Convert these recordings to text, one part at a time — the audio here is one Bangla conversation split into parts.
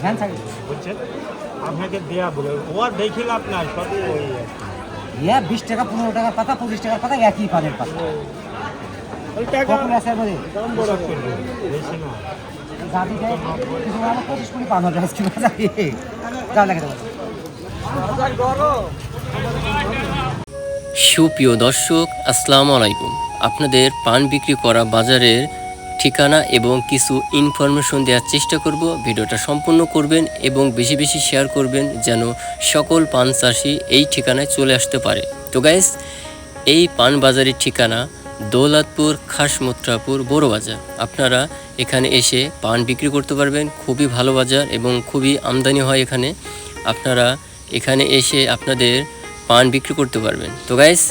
ফ্যান বুঝছেন? আপনাকে দেয়া বলে ও আর দেখে লাভ নাই সবই ওই ইয়া বিশ টাকা পনেরো টাকার পাতা পঁচিশ টাকার পাতা একই পানের পাতা। কখন আছে বলে দাম বড় বেশি না। দাদি কিছু আমার পঁচিশ কোটি পান হবে আজকে বাজারে যা লাগে সুপ্রিয় দর্শক আসসালামু আলাইকুম। আপনাদের পান বিক্রি করা বাজারের ঠিকানা এবং কিছু ইনফরমেশন দেওয়ার চেষ্টা করব। ভিডিওটা সম্পূর্ণ করবেন এবং বেশি বেশি শেয়ার করবেন যেন সকল পান চাষি এই ঠিকানায় চলে আসতে পারে। তো গাইস এই পান বাজারের ঠিকানা দৌলতপুর খাসমুত্রাপুর বড় বাজার। আপনারা এখানে এসে পান বিক্রি করতে পারবেন, খুবই ভালো বাজার এবং খুবই আমদানি হয় এখানে। আপনারা এখানে এসে আপনাদের পান বিক্রি করতে পারবেন। তো গাইস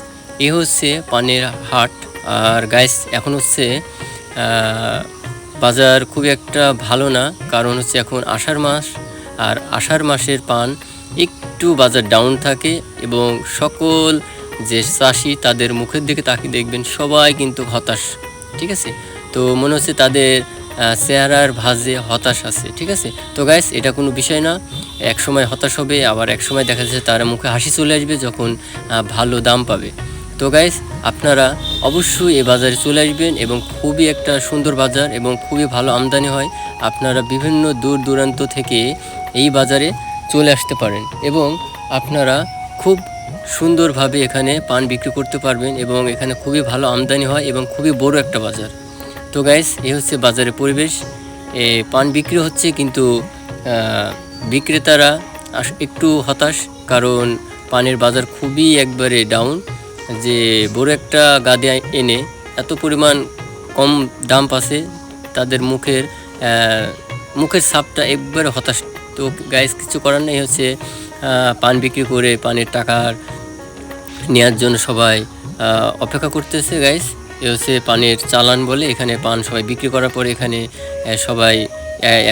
এ হচ্ছে পানের হাট। আর গাইস এখন হচ্ছে বাজার খুব একটা ভালো না, কারণ হচ্ছে এখন আষাঢ় মাস, আর আষাঢ় মাসের পান একটু বাজার ডাউন থাকে এবং সকল যে চাষি তাদের মুখের দিকে তাকিয়ে দেখবেন সবাই কিন্তু হতাশ, ঠিক আছে? তো মনে হচ্ছে তাদের চেহারার ভাজে হতাশ আছে, ঠিক আছে? তো গাইস এটা কোনো বিষয় না এক সময় হতাশ হবে, আবার এক সময় দেখা যাচ্ছে তারা মুখে হাসি চলে আসবে যখন ভালো দাম পাবে। তো গাইস আপনারা অবশ্যই এই বাজারে চলে আসবেন এবং খুবই একটা সুন্দর বাজার এবং খুবই ভালো আমদানি হয়। আপনারা বিভিন্ন দূর দূরান্ত থেকে এই বাজারে চলে আসতে পারেন এবং আপনারা খুব সুন্দরভাবে এখানে পান বিক্রি করতে পারবেন এবং এখানে খুবই ভালো আমদানি হয় এবং খুবই বড় একটা বাজার। তো গাইস এ হচ্ছে বাজারের পরিবেশ। এ, পান বিক্রি হচ্ছে কিন্তু বিক্রেতারা একটু হতাশ কারণ পানের বাজার খুবই একবারে ডাউন যে বড় একটা গাদে এনে এত পরিমাণ কম দাম পাচ্ছে, তাদের মুখের মুখের ছাপটা একবারে হতাশ। তো গাইস কিছু করার নেই, হচ্ছে পান বিক্রি করে পানের টাকার নেওয়ার জন্য সবাই অপেক্ষা করতেছে গাইস এ হচ্ছে পানের চালান বলে এখানে পান সবাই বিক্রি করার পরে এখানে সবাই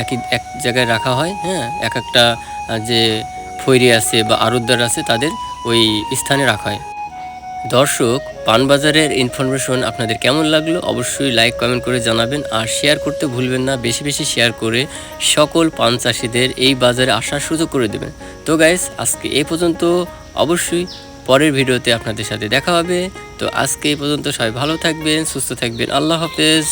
একই, এক জায়গায় রাখা হয় হ্যাঁ? এক একটা যে ফৈরি আছে বা আড়তদার আছে, তাদের ওই স্থানে রাখা হয়। দর্শক, পানবাজারের ইনফরমেশন আপনাদের কেমন লাগল অবশ্যই লাইক কমেন্ট করে জানাবেন আর শেয়ার করতে ভুলবেন না, বেশি বেশি শেয়ার করে সকল পান চাষিদের এই বাজারে আসার সুযোগ করে দেবেন। তো গাইস আজকে এ পর্যন্ত অবশ্যই পরের ভিডিওতে আপনাদের সাথে দেখা হবে। তো আজকে এই পর্যন্ত সবাই ভালো থাকবেন, সুস্থ থাকবেন। আল্লাহ হাফেজ।